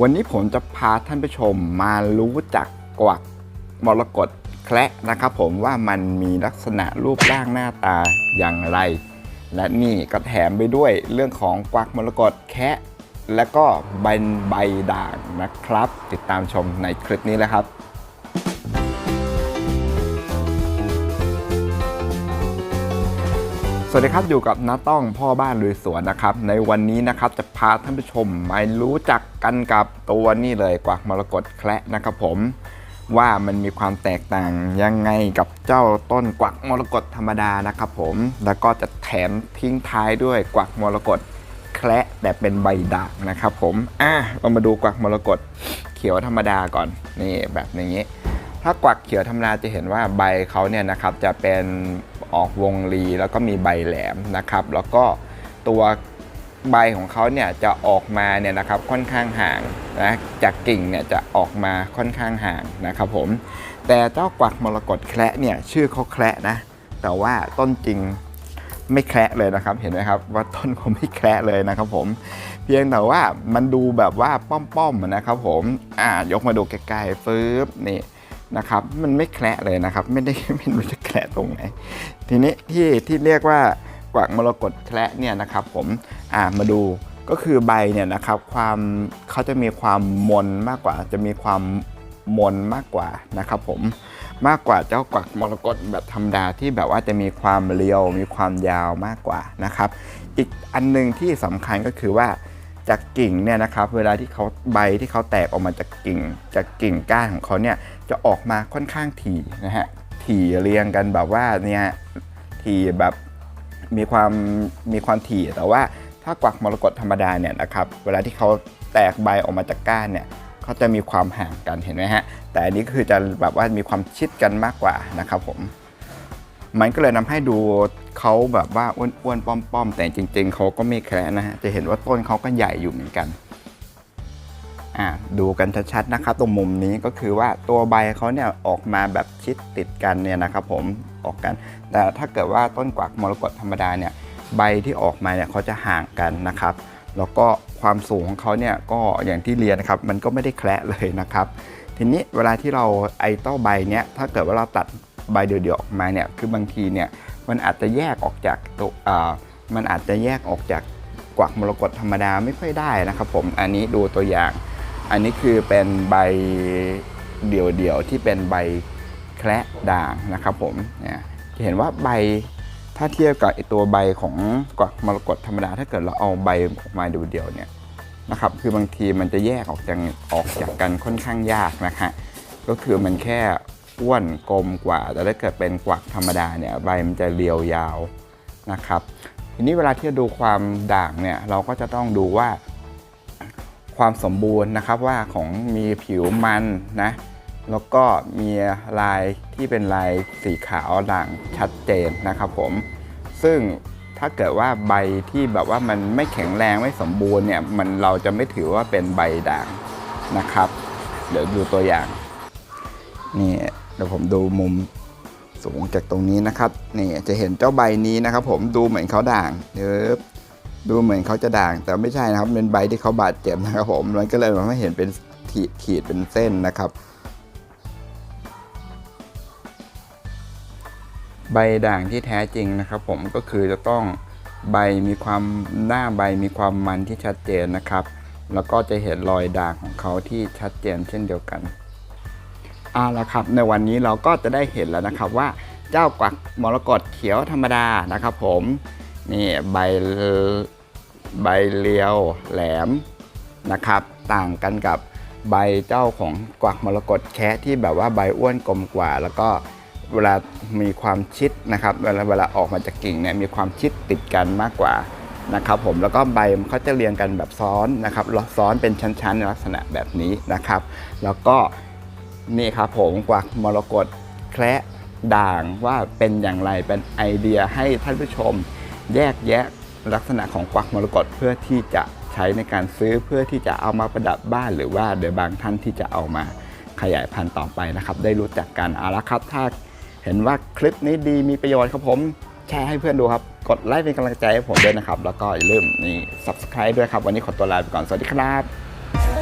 วันนี้ผมจะพาท่านผู้ชมมารู้จักกวักมรกตแคระนะครับผมว่ามันมีลักษณะรูปร่างหน้าตาอย่างไร และนี่ก็แถมไปด้วยเรื่องของกวักมรกตแคะและก็ใบใบด่างนะครับ ติดตามชมในคลิปนี้เลยครับ สวัสดีครับอยู่กับน้าต้องพ่อบ้านลุยสวนนะครับในวันนี้นะครับจะพาท่านผู้ชมมารู้จักกันกับตัวนี่เลยกวักมรกตแคระนะครับผมว่ามันมีความแตกต่างยังไงกับเจ้าต้นกวักมรกตธรรมดานะครับผมแล้วก็จะแถมทิ้งท้ายด้วยกวักมรกตแคระแต่เป็นใบด่างนะครับผมอะเรามาดูกวักมรกตเขียวธรรมดาก่อนนี่แบบนี้ ถ้ากวักเขียวธรรมดาจะเห็นว่าใบเขาเนี่ยนะครับจะเป็นออกวงรีแล้วก็มีใบแหลมนะครับ แล้วก็ตัวใบของเขาเนี่ยจะออกมาเนี่ยนะครับค่อนข้างห่างนะจากกิ่งเนี่ยจะออกมาค่อนข้างห่างนะครับผมแต่เจ้ากวักมรกตแคระเนี่ยชื่อเขาแคระนะแต่ว่าต้นจริงไม่แคระเลยนะครับเห็นไหมครับว่าต้นเขาไม่แคระเลยนะครับผมเพียงแต่ว่ามันดูแบบว่าป้อมๆนะครับผมอ่ายกมาดูใกล้ๆฟื้บนี่ นะครับมันไม่แคระเลยนะครับ ไม่ได้ไม่รู้จะแคระตรงไหนทีนี้ที่ที่เรียกว่ากวักมรกตแคระเนี่ยนะครับผมอ่ามาดูก็คือใบเนี่ยนะครับความเขาจะมีความมนมากกว่า จะมีความมนมากกว่านะครับผมมากกว่าเจ้ากวักมรกตแบบธรรมดาที่แบบว่าจะมีความเรียวมีความยาวมากกว่านะครับ อีกอันหนึงที่สำคัญก็คือว่า จากกิ่งเนี่ยนะครับเวลาที่เขาใบที่เขาแตกออกมาจากกิ่ง จากกิ่งก้านของเขาเนี่ยจะออกมาค่อนข้างถี่นะฮะถี่เรียงกันแบบว่าเนี่ยถี่แบบมีความมีความถี่แต่ว่าถ้ากวักมรกตธรรมดาเนี่ยนะครับเวลาที่เขาแตกใบออกมาจากก้านเนี่ยเขาจะมีความห่างกันเห็นไหมฮะแต่อันนี้คือจะแบบว่ามีความชิดกันมากกว่านะครับผม มันก็เลยทำให้ดูเขาแบบว่าอ้วนๆป้อมๆ แต่จริง ๆเขาก็ไม่แคระนะฮะจะเห็นว่าต้นเขาก็ใหญ่อยู่เหมือนกันอ่าดูกันชัดๆนะครับ ตรงมุมนี้ก็คือว่าตัวใบเขาเนี่ยออกมาแบบชิดติดกันเนี่ยนะครับผมออกกัน แต่ถ้าเกิดว่าต้นกวักมรกตธรรมดาเนี่ยใบที่ออกมาเนี่ยเขาจะห่างกันนะครับแล้วก็ความสูงของเขาเนี่ยก็อย่างที่เรียนนะครับ มันก็ไม่ได้แคระเลยนะครับ ทีนี้เวลาที่เราไอเต้าใบเนี้ยถ้าเกิดว่าเราตัด ใบเดียวๆออกมาเนี่ยคือบางทีเนี่ยมันอาจจะแยกออกจากตัวมันอาจจะแยกออกจากกวักมรกตธรรมดาไม่ค่อยได้นะครับผมอันนี้ดูตัวอย่าง อันนี้คือเป็นใบเดี่ยวๆที่เป็นใบแคระด่างนะครับผมเนี่ยจะเห็นว่าใบถ้าเทียบกับตัวใบของกวักมรกตธรรมดา ถ้าเกิดเราเอาใบออกมาเดี่ยวๆเนี่ยนะครับคือบางทีมันจะแยกออกจากออกจากกันค่อนข้างยากนะฮะก็คือมันแค่ อ้วนกลมกว่า แต่ถ้าเกิดเป็นกวักธรรมดาเนี่ยใบมันจะเรียวยาวนะครับ ทีนี้เวลาที่จะดูความด่างเนี่ยเราก็จะต้องดูว่าความสมบูรณ์นะครับว่าของมีผิวมันนะแล้วก็มีลายที่เป็นลายสีขาวด่างชัดเจนนะครับผมซึ่งถ้าเกิดว่าใบที่แบบว่ามันไม่แข็งแรงไม่สมบูรณ์เนี่ยมันเราจะไม่ถือว่าเป็นใบด่างนะครับ เดี๋ยวดูตัวอย่าง นี่เดี๋ยวผมดูมุมสูงจากตรงนี้นะครับนี่จะเห็นเจ้าใบนี้นะครับผมดูเหมือนเขาด่างเดี๋ยวดูเหมือนเขาจะด่าง แต่ไม่ใช่นะครับเป็นใบที่เขาบาดเจ็บนะครับผมมันก็เลยทำให้เห็นเป็นขีดเป็นเส้นนะครับ ใบด่างที่แท้จริงนะครับ ผมก็คือจะต้องใบมีความหน้าใบมีความมันที่ชัดเจนนะครับ แล้วก็จะเห็นรอยด่างของเขาที่ชัดเจนเช่นเดียวกัน เอาละครับ ในวันนี้เราก็จะได้เห็นแล้วนะครับว่าเจ้ากวักมรกตเขียวธรรมดานะครับผมนี่ใบใบเรียวแหลมนะครับ ต่างกันกับใบเจ้าของกวักมรกตแคะที่แบบว่าใบอ้วนกลมกว่า แล้วก็เวลามีความชิดนะครับเวลาเวลาออกมาจากกิ่งเนี่ยมีความชิดติดกันมากกว่านะครับผมแล้วก็ใบมันเขาจะเรียงกันแบบซ้อนนะครับซ้อนเป็นชั้นๆในลักษณะแบบนี้นะครับ แล้วก็ นี่ครับผมกวักมรกตแคระด่างว่าเป็นอย่างไรเป็นไอเดียให้ท่านผู้ชม แยกแยะลักษณะของกวักมรกตเพื่อที่จะใช้ในการซื้อเพื่อที่จะเอามาประดับบ้านหรือว่าเดี๋ยวบางท่านที่จะเอามาขยายพันธุ์ต่อไปนะครับ ได้รู้จักกันเอาละครับถ้าเห็นว่าคลิปนี้ดีมีประโยชน์ครับผมแชร์ให้เพื่อนดูครับ กดไลค์เป็นกำลังใจให้ผมด้วยนะครับ แล้วก็อย่าลืมนี่ subscribe ด้วยครับ วันนี้ขอตัวลาไปก่อน สวัสดีครับ